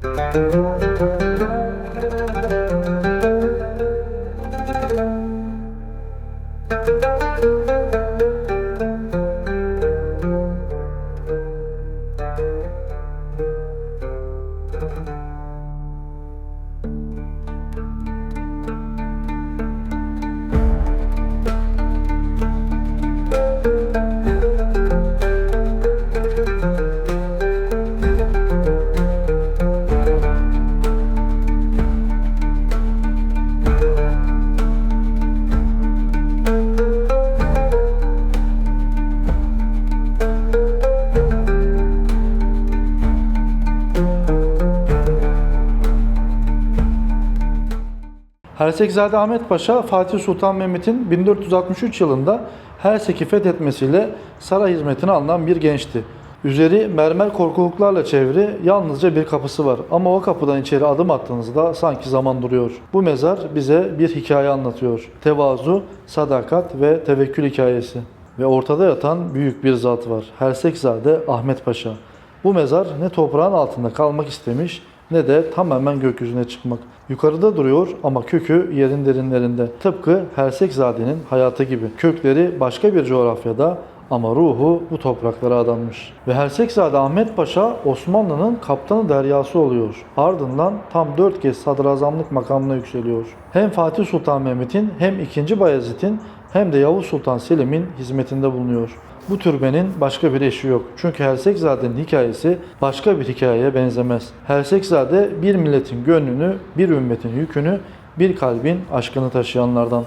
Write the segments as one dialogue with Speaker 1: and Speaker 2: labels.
Speaker 1: Thank you. Hersekzade Ahmet Paşa, Fatih Sultan Mehmet'in 1463 yılında Hersek'i fethetmesiyle saray hizmetine alınan bir gençti. Üzeri mermer korkuluklarla çevri yalnızca bir kapısı var ama o kapıdan içeri adım attığınızda sanki zaman duruyor. Bu mezar bize bir hikaye anlatıyor. Tevazu, sadakat ve tevekkül hikayesi. Ve ortada yatan büyük bir zat var. Hersekzade Ahmet Paşa. Bu mezar ne toprağın altında kalmak istemiş ne de tamamen gökyüzüne çıkmak. Yukarıda duruyor ama kökü yerin derinlerinde. Tıpkı Hersekzade'nin hayatı gibi. Kökleri başka bir coğrafyada ama ruhu bu topraklara adanmış. Ve Hersekzade Ahmet Paşa Osmanlı'nın kaptanı deryası oluyor. Ardından tam dört kez sadrazamlık makamına yükseliyor. Hem Fatih Sultan Mehmet'in hem 2. Bayezid'in hem de Yavuz Sultan Selim'in hizmetinde bulunuyor. Bu türbenin başka bir eşi yok. Çünkü Hersekzade'nin hikayesi başka bir hikayeye benzemez. Hersekzade bir milletin gönlünü, bir ümmetin yükünü, bir kalbin aşkını taşıyanlardan.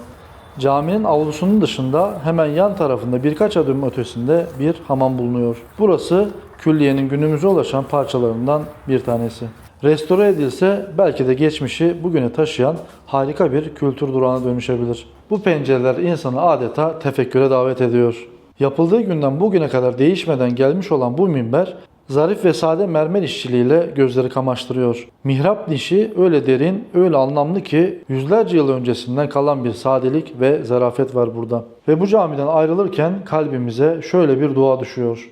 Speaker 1: Caminin avlusunun dışında hemen yan tarafında birkaç adım ötesinde bir hamam bulunuyor. Burası külliyenin günümüze ulaşan parçalarından bir tanesi. Restore edilse belki de geçmişi bugüne taşıyan harika bir kültür durağına dönüşebilir. Bu pencereler insanı adeta tefekküre davet ediyor. Yapıldığı günden bugüne kadar değişmeden gelmiş olan bu minber zarif ve sade mermer işçiliğiyle gözleri kamaştırıyor. Mihrap nişi öyle derin, öyle anlamlı ki yüzlerce yıl öncesinden kalan bir sadelik ve zarafet var burada. Ve bu camiden ayrılırken kalbimize şöyle bir dua düşüyor.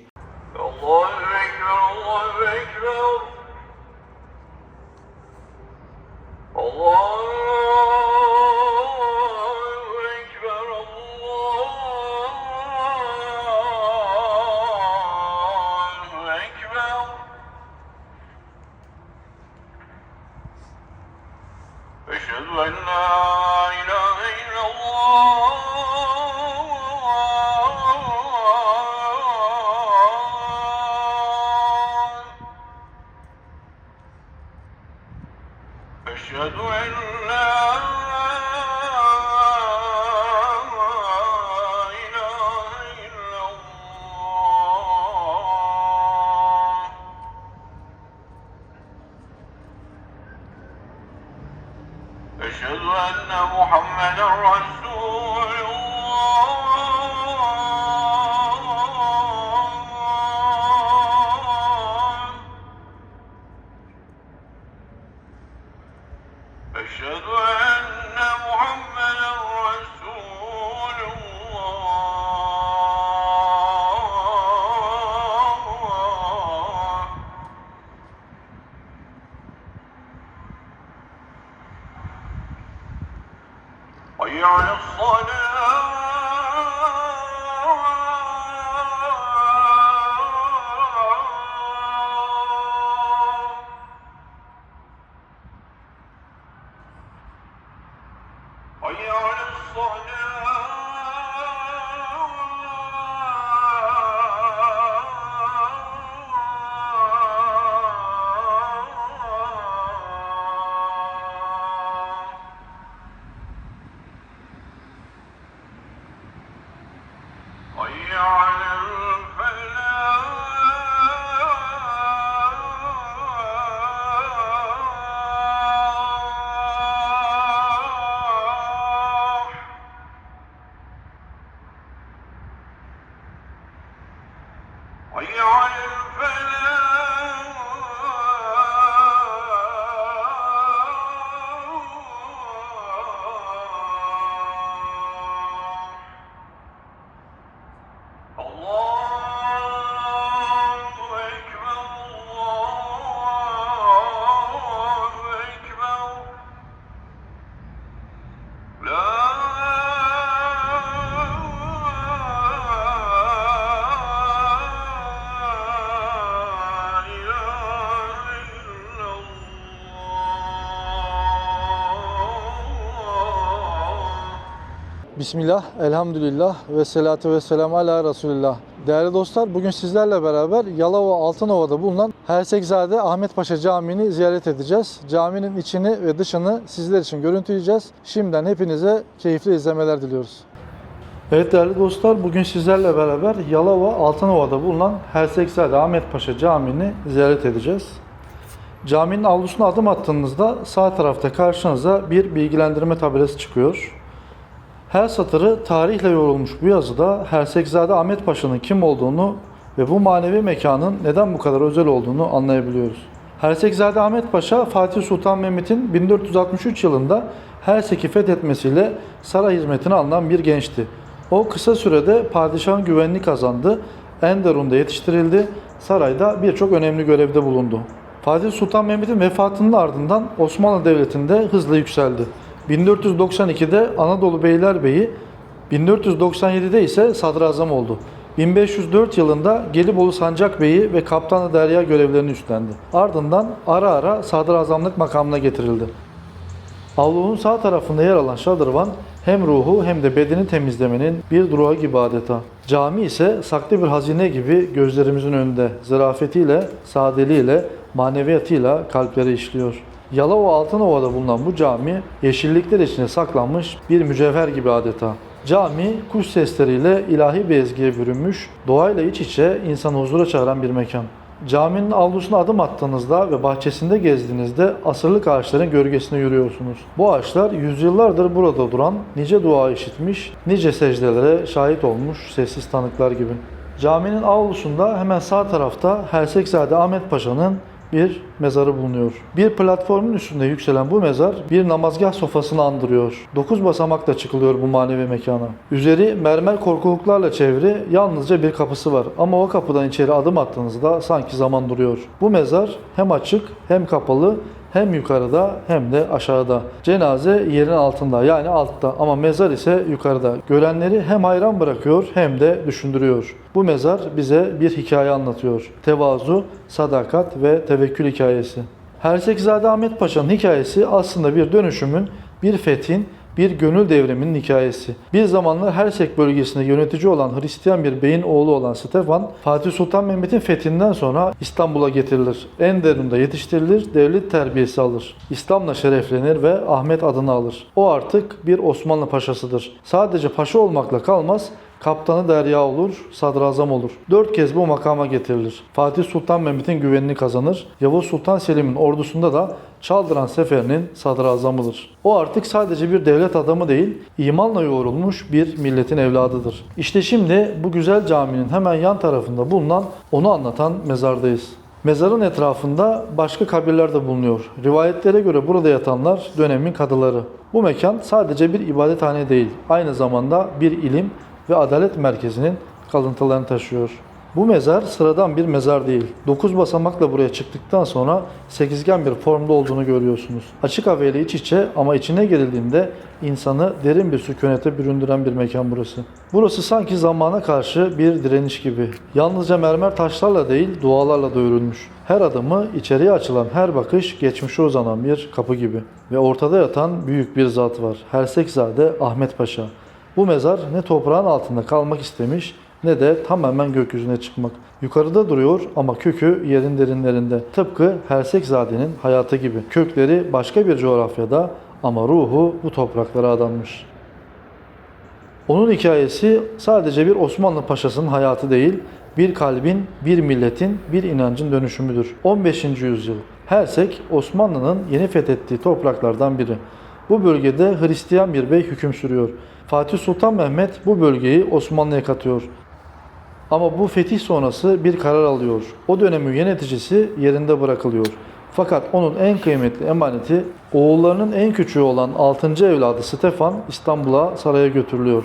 Speaker 2: Good one now. أشهد أن
Speaker 1: Bismillah, elhamdülillah ve salatu ve selamu ala Resulillah. Değerli dostlar, bugün sizlerle beraber Yalova Altınova'da bulunan Hersekzade Ahmet Paşa Camii'ni ziyaret edeceğiz. Caminin içini ve dışını sizler için görüntüleyeceğiz. Şimdiden hepinize keyifli izlemeler diliyoruz. Evet değerli dostlar, bugün sizlerle beraber Yalova Altınova'da bulunan Hersekzade Ahmet Paşa Camii'ni ziyaret edeceğiz. Caminin avlusuna adım attığınızda sağ tarafta karşınıza bir bilgilendirme tabelası çıkıyor. Her satırı tarihle yorulmuş bu yazıda Hersekzade Ahmet Paşa'nın kim olduğunu ve bu manevi mekanın neden bu kadar özel olduğunu anlayabiliyoruz. Hersekzade Ahmet Paşa Fatih Sultan Mehmet'in 1463 yılında Hersek'i fethetmesiyle saray hizmetine alınan bir gençti. O kısa sürede padişahın güvenini kazandı, Enderun'da yetiştirildi, sarayda birçok önemli görevde bulundu. Fatih Sultan Mehmet'in vefatının ardından Osmanlı Devleti'nde hızla yükseldi. 1492'de Anadolu Beylerbeyi, 1497'de ise sadrazam oldu. 1504 yılında Gelibolu Sancak Beyi ve Kaptanı Derya görevlerini üstlendi. Ardından ara ara sadrazamlık makamına getirildi. Avlunun sağ tarafında yer alan şadırvan hem ruhu hem de bedeni temizlemenin bir durağı gibi adeta. Cami ise saklı bir hazine gibi gözlerimizin önünde zerafetiyle, sadeliğiyle, maneviyatıyla kalpleri işliyor. Yalova Altınova'da bulunan bu cami yeşillikler içine saklanmış bir mücevher gibi adeta. Cami kuş sesleriyle ilahi bir ezgiye bürünmüş, doğayla iç içe insanı huzura çağıran bir mekan. Caminin avlusuna adım attığınızda ve bahçesinde gezdiğinizde asırlık ağaçların gölgesine yürüyorsunuz. Bu ağaçlar yüzyıllardır burada duran, nice dua işitmiş, nice secdelere şahit olmuş sessiz tanıklar gibi. Caminin avlusunda hemen sağ tarafta Hersekzade Ahmet Paşa'nın bir mezarı bulunuyor. Bir platformun üstünde yükselen bu mezar bir namazgah sofasını andırıyor. Dokuz basamakla çıkılıyor bu manevi mekana. Üzeri mermer korkuluklarla çevri yalnızca bir kapısı var ama o kapıdan içeri adım attığınızda sanki zaman duruyor. Bu mezar hem açık hem kapalı hem yukarıda hem de aşağıda. Cenaze yerin altında yani altta ama mezar ise yukarıda. Görenleri hem hayran bırakıyor hem de düşündürüyor. Bu mezar bize bir hikaye anlatıyor. Tevazu, sadakat ve tevekkül hikayesi. Hersekzade Ahmet Paşa'nın hikayesi aslında bir dönüşümün, bir fethin, bir gönül devriminin hikayesi. Bir zamanlar Hersek bölgesinde yönetici olan Hristiyan bir beyin oğlu olan Stefan, Fatih Sultan Mehmet'in fethinden sonra İstanbul'a getirilir. Enderun'da yetiştirilir, devlet terbiyesi alır. İslam'la şereflenir ve Ahmet adını alır. O artık bir Osmanlı paşasıdır. Sadece paşa olmakla kalmaz, Kaptanı derya olur, sadrazam olur. Dört kez bu makama getirilir. Fatih Sultan Mehmet'in güvenini kazanır. Yavuz Sultan Selim'in ordusunda da Çaldıran Seferi'nin sadrazamıdır. O artık sadece bir devlet adamı değil, imanla yoğrulmuş bir milletin evladıdır. İşte şimdi bu güzel caminin hemen yan tarafında bulunan onu anlatan mezardayız. Mezarın etrafında başka kabirler de bulunuyor. Rivayetlere göre burada yatanlar dönemin kadıları. Bu mekan sadece bir ibadethane değil, aynı zamanda bir ilim ve adalet merkezinin kalıntılarını taşıyor. Bu mezar sıradan bir mezar değil. 9 basamakla buraya çıktıktan sonra sekizgen bir formda olduğunu görüyorsunuz. Açık havayla iç içe ama içine girildiğinde insanı derin bir sükunete büründüren bir mekan burası. Burası sanki zamana karşı bir direniş gibi. Yalnızca mermer taşlarla değil dualarla da örülmüş. Her adımı içeriye açılan her bakış geçmişe uzanan bir kapı gibi. Ve ortada yatan büyük bir zat var. Hersekzade Ahmet Paşa. Bu mezar ne toprağın altında kalmak istemiş ne de tamamen gökyüzüne çıkmak. Yukarıda duruyor ama kökü yerin derinlerinde. Tıpkı Hersekzade'nin hayatı gibi. Kökleri başka bir coğrafyada ama ruhu bu topraklara adanmış. Onun hikayesi sadece bir Osmanlı paşasının hayatı değil, bir kalbin, bir milletin, bir inancın dönüşümüdür. 15. yüzyıl. Hersek Osmanlı'nın yeni fethettiği topraklardan biri. Bu bölgede Hristiyan bir bey hüküm sürüyor. Fatih Sultan Mehmet bu bölgeyi Osmanlı'ya katıyor. Ama bu fetih sonrası bir karar alıyor. O dönemin yöneticisi yerinde bırakılıyor. Fakat onun en kıymetli emaneti oğullarının en küçüğü olan 6. evladı Stefan İstanbul'a saraya götürülüyor.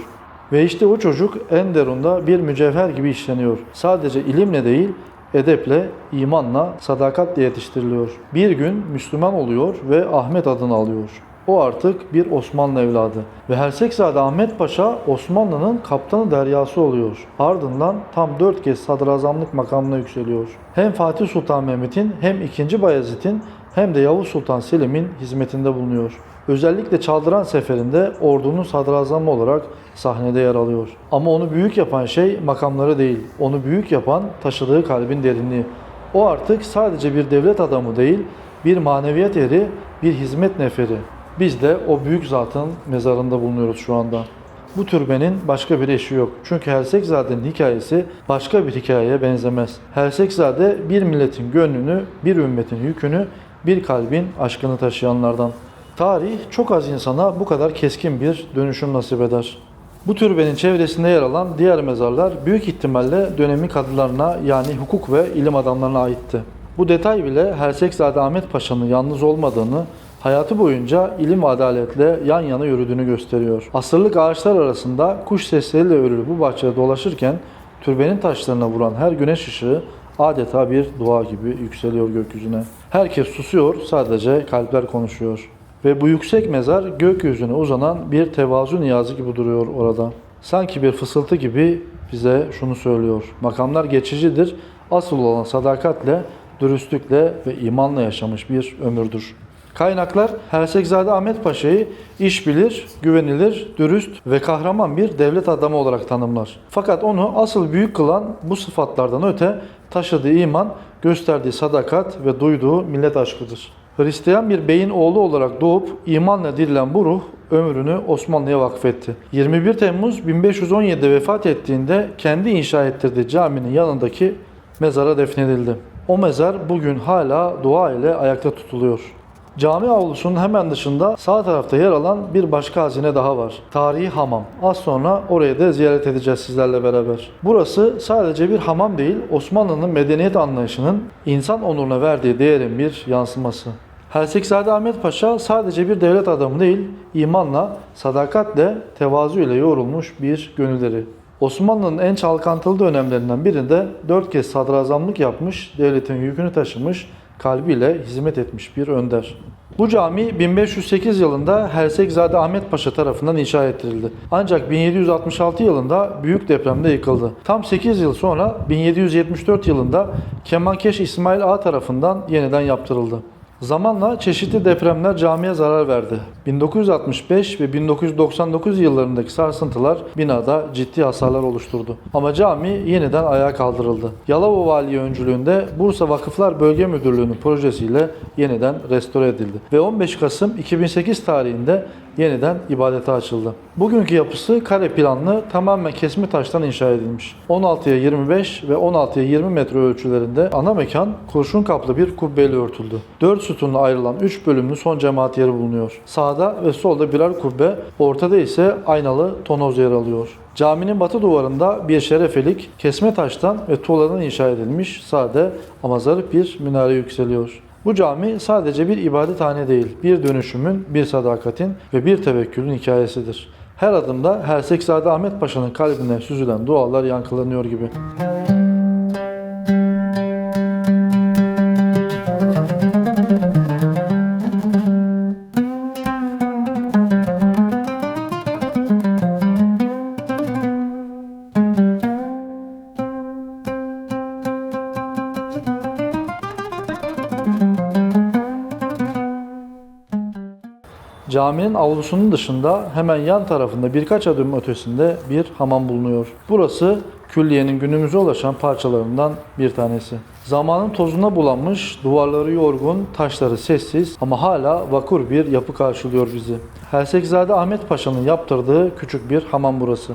Speaker 1: Ve işte o çocuk Enderun'da bir mücevher gibi işleniyor. Sadece ilimle değil, edeple, imanla, sadakatle yetiştiriliyor. Bir gün Müslüman oluyor ve Ahmet adını alıyor. O artık bir Osmanlı evladı. Ve Hersekzade Ahmet Paşa Osmanlı'nın kaptanı deryası oluyor. Ardından tam dört kez sadrazamlık makamına yükseliyor. Hem Fatih Sultan Mehmet'in hem 2. Bayezid'in hem de Yavuz Sultan Selim'in hizmetinde bulunuyor. Özellikle Çaldıran Seferi'nde ordunun sadrazamı olarak sahnede yer alıyor. Ama onu büyük yapan şey makamları değil, onu büyük yapan taşıdığı kalbin derinliği. O artık sadece bir devlet adamı değil, bir maneviyat eri, bir hizmet neferi. Biz de o büyük zatın mezarında bulunuyoruz şu anda. Bu türbenin başka bir eşi yok. Çünkü Hersekzade'nin hikayesi başka bir hikayeye benzemez. Hersekzade bir milletin gönlünü, bir ümmetin yükünü, bir kalbin aşkını taşıyanlardan. Tarih çok az insana bu kadar keskin bir dönüşüm nasip eder. Bu türbenin çevresinde yer alan diğer mezarlar büyük ihtimalle dönemin kadılarına yani hukuk ve ilim adamlarına aitti. Bu detay bile Hersekzade Ahmet Paşa'nın yalnız olmadığını, hayatı boyunca ilim ve adaletle yan yana yürüdüğünü gösteriyor. Asırlık ağaçlar arasında kuş sesleriyle örülü bu bahçede dolaşırken türbenin taşlarına vuran her güneş ışığı adeta bir dua gibi yükseliyor gökyüzüne. Herkes susuyor, sadece kalpler konuşuyor. Ve bu yüksek mezar gökyüzüne uzanan bir tevazu niyazı gibi duruyor orada. Sanki bir fısıltı gibi bize şunu söylüyor. Makamlar geçicidir. Asıl olan sadakatle, dürüstlükle ve imanla yaşamış bir ömürdür. Kaynaklar Hersekzade Ahmet Paşa'yı iş bilir, güvenilir, dürüst ve kahraman bir devlet adamı olarak tanımlar. Fakat onu asıl büyük kılan bu sıfatlardan öte taşıdığı iman, gösterdiği sadakat ve duyduğu millet aşkıdır. Hristiyan bir beyin oğlu olarak doğup imanla dirilen bu ruh ömrünü Osmanlı'ya vakfetti. 21 Temmuz 1517'de vefat ettiğinde kendi inşa ettirdiği caminin yanındaki mezara defnedildi. O mezar bugün hala dua ile ayakta tutuluyor. Cami avlusunun hemen dışında sağ tarafta yer alan bir başka hazine daha var. Tarihi hamam. Az sonra orayı da ziyaret edeceğiz sizlerle beraber. Burası sadece bir hamam değil, Osmanlı'nın medeniyet anlayışının insan onuruna verdiği değerin bir yansıması. Hersekzade Ahmet Paşa sadece bir devlet adamı değil, imanla, sadakatle, tevazu ile yoğrulmuş bir gönülleri. Osmanlı'nın en çalkantılı dönemlerinden birinde dört kez sadrazamlık yapmış, devletin yükünü taşımış, kalbiyle hizmet etmiş bir önder. Bu cami 1508 yılında Hersekzade Ahmet Paşa tarafından inşa ettirildi. Ancak 1766 yılında büyük depremde yıkıldı. Tam 8 yıl sonra 1774 yılında Kemankeş İsmail Ağa tarafından yeniden yaptırıldı. Zamanla çeşitli depremler camiye zarar verdi. 1965 ve 1999 yıllarındaki sarsıntılar binada ciddi hasarlar oluşturdu. Ama cami yeniden ayağa kaldırıldı. Yalova Valiye öncülüğünde Bursa Vakıflar Bölge Müdürlüğü'nün projesiyle yeniden restore edildi. Ve 15 Kasım 2008 tarihinde yeniden ibadete açıldı. Bugünkü yapısı kare planlı tamamen kesme taştan inşa edilmiş. 16'ya 25 ve 16'ya 20 metre ölçülerinde ana mekan kurşun kaplı bir kubbeyle örtüldü. 4 sütunla ayrılan 3 bölümlü son cemaat yeri bulunuyor. Sağda ve solda birer kubbe, ortada ise aynalı tonoz yer alıyor. Caminin batı duvarında bir şerefelik kesme taştan ve tuğladan inşa edilmiş sade ama zarif bir minare yükseliyor. Bu cami sadece bir ibadethane değil, bir dönüşümün, bir sadakatin ve bir tevekkülün hikayesidir. Her adımda Hersekzade Ahmet Paşa'nın kalbine süzülen dualar yankılanıyor gibi. Caminin avlusunun dışında hemen yan tarafında birkaç adım ötesinde bir hamam bulunuyor. Burası külliyenin günümüze ulaşan parçalarından bir tanesi. Zamanın tozuna bulanmış, duvarları yorgun, taşları sessiz ama hala vakur bir yapı karşılıyor bizi. Hersekzade Ahmet Paşa'nın yaptırdığı küçük bir hamam burası.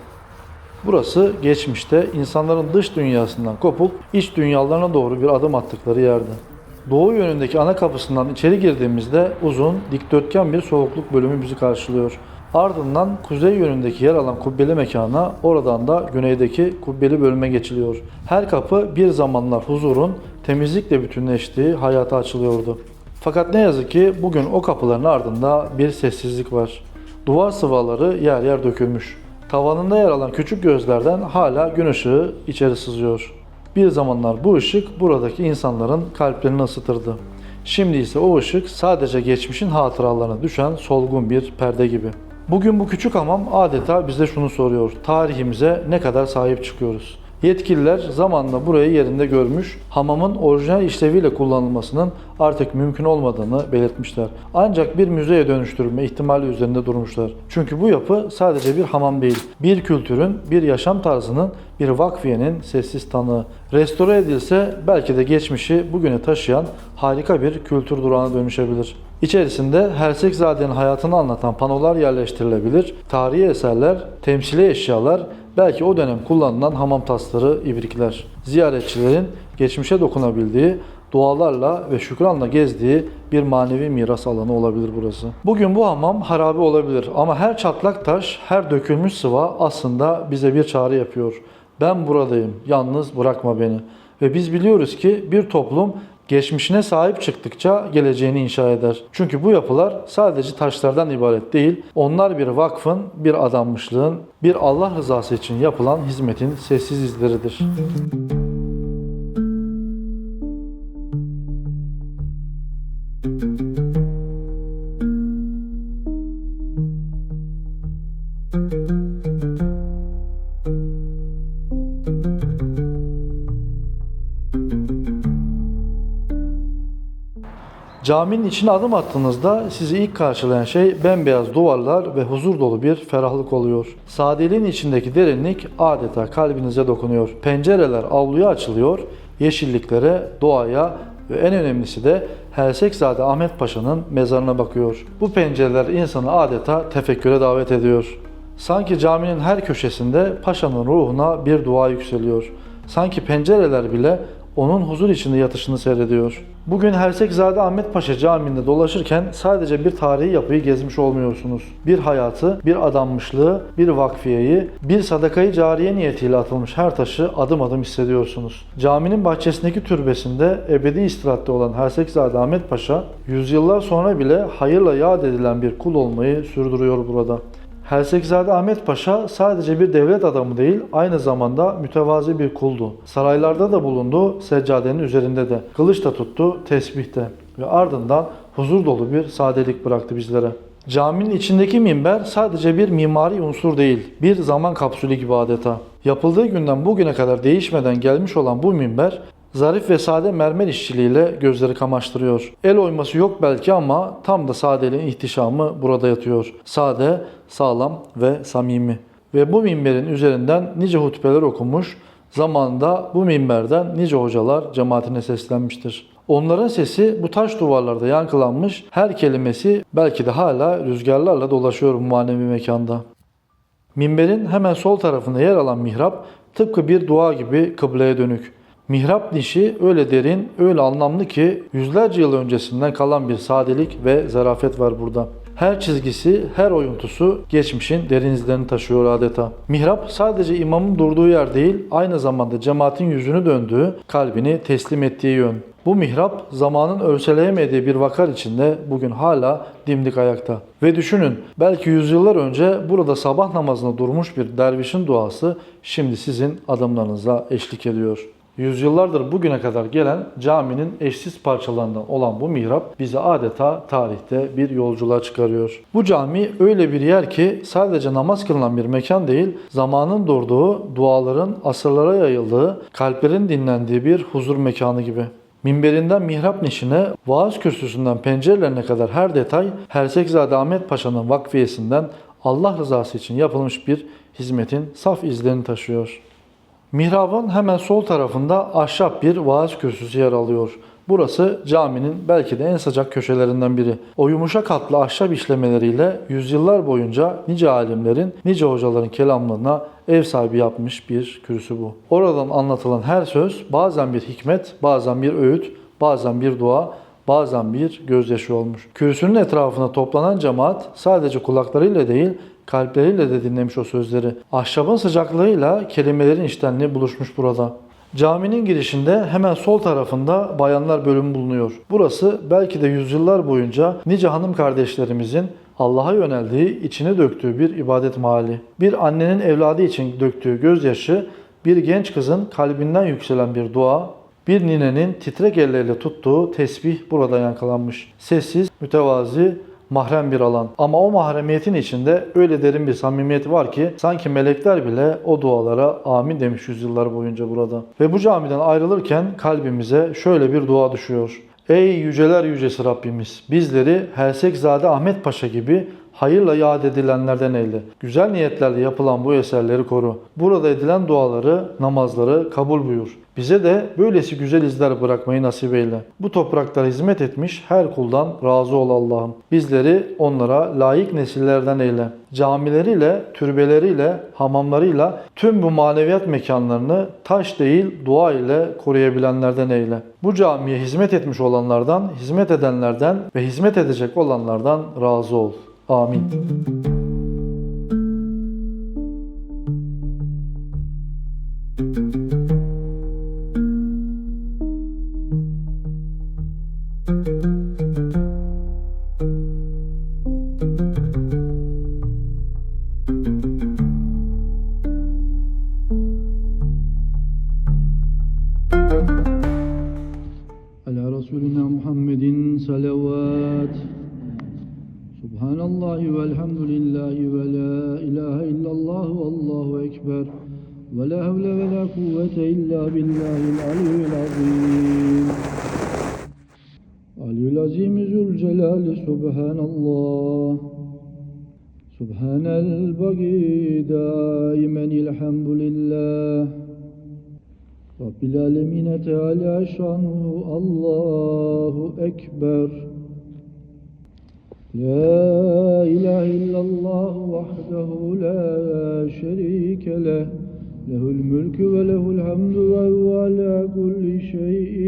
Speaker 1: Burası geçmişte insanların dış dünyasından kopup iç dünyalarına doğru bir adım attıkları yerdi. Doğu yönündeki ana kapısından içeri girdiğimizde uzun, dikdörtgen bir soğukluk bölümü bizi karşılıyor. Ardından kuzey yönündeki yer alan kubbeli mekana, oradan da güneydeki kubbeli bölüme geçiliyor. Her kapı bir zamanlar huzurun, temizlikle bütünleştiği hayata açılıyordu. Fakat ne yazık ki bugün o kapıların ardında bir sessizlik var. Duvar sıvaları yer yer dökülmüş. Tavanında yer alan küçük gözlerden hala gün ışığı içeri sızıyor. Bir zamanlar bu ışık buradaki insanların kalplerini ısıtırdı. Şimdi ise o ışık sadece geçmişin hatıralarına düşen solgun bir perde gibi. Bugün bu küçük hamam adeta bize şunu soruyor. Tarihimize ne kadar sahip çıkıyoruz? Yetkililer zamanla burayı yerinde görmüş, hamamın orijinal işleviyle kullanılmasının artık mümkün olmadığını belirtmişler. Ancak bir müzeye dönüştürülme ihtimali üzerinde durmuşlar. Çünkü bu yapı sadece bir hamam değil, bir kültürün, bir yaşam tarzının, bir vakfiyenin sessiz tanığı. Restore edilse belki de geçmişi bugüne taşıyan harika bir kültür durağına dönüşebilir. İçerisinde Hersekzade'nin hayatını anlatan panolar yerleştirilebilir, tarihi eserler, temsili eşyalar, belki o dönem kullanılan hamam tasları, ibrikler. Ziyaretçilerin geçmişe dokunabildiği, dualarla ve şükranla gezdiği bir manevi miras alanı olabilir burası. Bugün bu hamam harabe olabilir ama her çatlak taş, her dökülmüş sıva aslında bize bir çağrı yapıyor. Ben buradayım, yalnız bırakma beni. Ve biz biliyoruz ki bir toplum geçmişine sahip çıktıkça geleceğini inşa eder. Çünkü bu yapılar sadece taşlardan ibaret değil, onlar bir vakfın, bir adanmışlığın, bir Allah rızası için yapılan hizmetin sessiz izleridir. Caminin içine adım attığınızda sizi ilk karşılayan şey bembeyaz duvarlar ve huzur dolu bir ferahlık oluyor. Sadeliğin içindeki derinlik adeta kalbinize dokunuyor. Pencereler avluya açılıyor, yeşilliklere, doğaya ve en önemlisi de Helsekzade Ahmet Paşa'nın mezarına bakıyor. Bu pencereler insanı adeta tefekküre davet ediyor. Sanki caminin her köşesinde paşanın ruhuna bir dua yükseliyor. Sanki pencereler bile onun huzur içinde yatışını seyrediyor. Bugün Hersekzade Ahmet Paşa Camii'nde dolaşırken sadece bir tarihi yapıyı gezmiş olmuyorsunuz. Bir hayatı, bir adanmışlığı, bir vakfiyeyi, bir sadakayı cariye niyetiyle atılmış her taşı adım adım hissediyorsunuz. Caminin bahçesindeki türbesinde ebedi istirahatte olan Hersekzade Ahmet Paşa, yüzyıllar sonra bile hayırla yad edilen bir kul olmayı sürdürüyor burada. Helsekzade Ahmet Paşa sadece bir devlet adamı değil, aynı zamanda mütevazi bir kuldu. Saraylarda da bulundu, seccadenin üzerinde de. Kılıç da tuttu, tesbih de. Ve ardından huzur dolu bir sadelik bıraktı bizlere. Caminin içindeki minber sadece bir mimari unsur değil, bir zaman kapsülü gibi adeta. Yapıldığı günden bugüne kadar değişmeden gelmiş olan bu minber Zarif ve sade mermer işçiliğiyle gözleri kamaştırıyor. El oyması yok belki ama tam da sadeliğin ihtişamı burada yatıyor. Sade, sağlam ve samimi. Ve bu minberin üzerinden nice hutbeler okunmuş, zamanında bu minberden nice hocalar cemaatine seslenmiştir. Onların sesi bu taş duvarlarda yankılanmış, her kelimesi belki de hala rüzgarlarla dolaşıyor bu manevi mekanda. Minberin hemen sol tarafında yer alan mihrap tıpkı bir dua gibi kıbleye dönük. Mihrap nişi öyle derin, öyle anlamlı ki yüzlerce yıl öncesinden kalan bir sadelik ve zarafet var burada. Her çizgisi, her oyuntusu geçmişin derin izlerini taşıyor adeta. Mihrap sadece imamın durduğu yer değil, aynı zamanda cemaatin yüzünü döndüğü, kalbini teslim ettiği yön. Bu mihrap zamanın örseleyemediği bir vakar içinde bugün hala dimdik ayakta. Ve düşünün belki yüzyıllar önce burada sabah namazına durmuş bir dervişin duası şimdi sizin adımlarınıza eşlik ediyor. Yüzyıllardır bugüne kadar gelen caminin eşsiz parçalarından olan bu mihrap bizi adeta tarihte bir yolculuğa çıkarıyor. Bu cami öyle bir yer ki sadece namaz kılınan bir mekan değil, zamanın durduğu, duaların asırlara yayıldığı, kalplerin dinlendiği bir huzur mekanı gibi. Minberinden mihrap nişine, vaaz kürsüsünden pencerelerine kadar her detay Hersekzade Ahmet Paşa'nın vakfiyesinden Allah rızası için yapılmış bir hizmetin saf izlerini taşıyor. Mihrabın hemen sol tarafında ahşap bir vaaz kürsüsü yer alıyor. Burası caminin belki de en sıcak köşelerinden biri. O yumuşak hatlı ahşap işlemeleriyle yüzyıllar boyunca nice alimlerin, nice hocaların kelamlarına ev sahibi yapmış bir kürsü bu. Oradan anlatılan her söz bazen bir hikmet, bazen bir öğüt, bazen bir dua, bazen bir gözyaşı olmuş. Kürsünün etrafına toplanan cemaat sadece kulaklarıyla değil, kalpleriyle de dinlemiş o sözleri. Ahşabın sıcaklığıyla kelimelerin iştenliği buluşmuş burada. Caminin girişinde hemen sol tarafında bayanlar bölümü bulunuyor. Burası belki de yüzyıllar boyunca nice hanım kardeşlerimizin Allah'a yöneldiği, içine döktüğü bir ibadet mahalli. Bir annenin evladı için döktüğü gözyaşı, bir genç kızın kalbinden yükselen bir dua, Bir ninenin titrek elleriyle tuttuğu tesbih burada yankılanmış. Sessiz, mütevazi, mahrem bir alan. Ama o mahremiyetin içinde öyle derin bir samimiyet var ki sanki melekler bile o dualara amin demiş yüzyıllar boyunca burada. Ve bu camiden ayrılırken kalbimize şöyle bir dua düşüyor. Ey yüceler yücesi Rabbimiz bizleri Helsekzade Ahmet Paşa gibi hayırla yad edilenlerden eyle. Güzel niyetlerle yapılan bu eserleri koru. Burada edilen duaları, namazları kabul buyur. Bize de böylesi güzel izler bırakmayı nasip eyle. Bu topraklara hizmet etmiş her kuldan razı ol Allah'ım. Bizleri onlara layık nesillerden eyle. Camileriyle, türbeleriyle, hamamlarıyla tüm bu maneviyat mekanlarını taş değil dua ile koruyabilenlerden eyle. Bu camiye hizmet etmiş olanlardan, hizmet edenlerden ve hizmet edecek olanlardan razı ol. Amin.
Speaker 3: العظيم ذو الجلال سبحان الله سبحان البغي دائما الحمد لله رب العالمين تعالى شانه الله أكبر لا إله إلا الله وحده لا شريك له له الملك وله الحمد وهو على كل شيء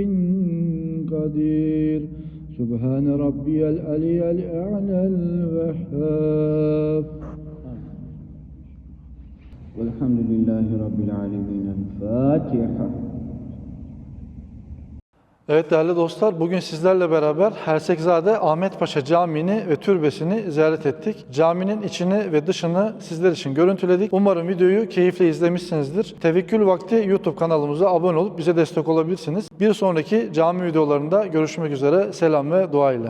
Speaker 3: قدير سبحان ربي العلي الأعلى الوهاب. والحمد لله رب العالمين الفاتحة.
Speaker 1: Evet değerli dostlar, bugün sizlerle beraber Hersekzade Ahmet Paşa Camii'ni ve türbesini ziyaret ettik. Caminin içini ve dışını sizler için görüntüledik. Umarım videoyu keyifle izlemişsinizdir. Tevekkül Vakti YouTube kanalımıza abone olup bize destek olabilirsiniz. Bir sonraki cami videolarında görüşmek üzere. Selam ve dua ile.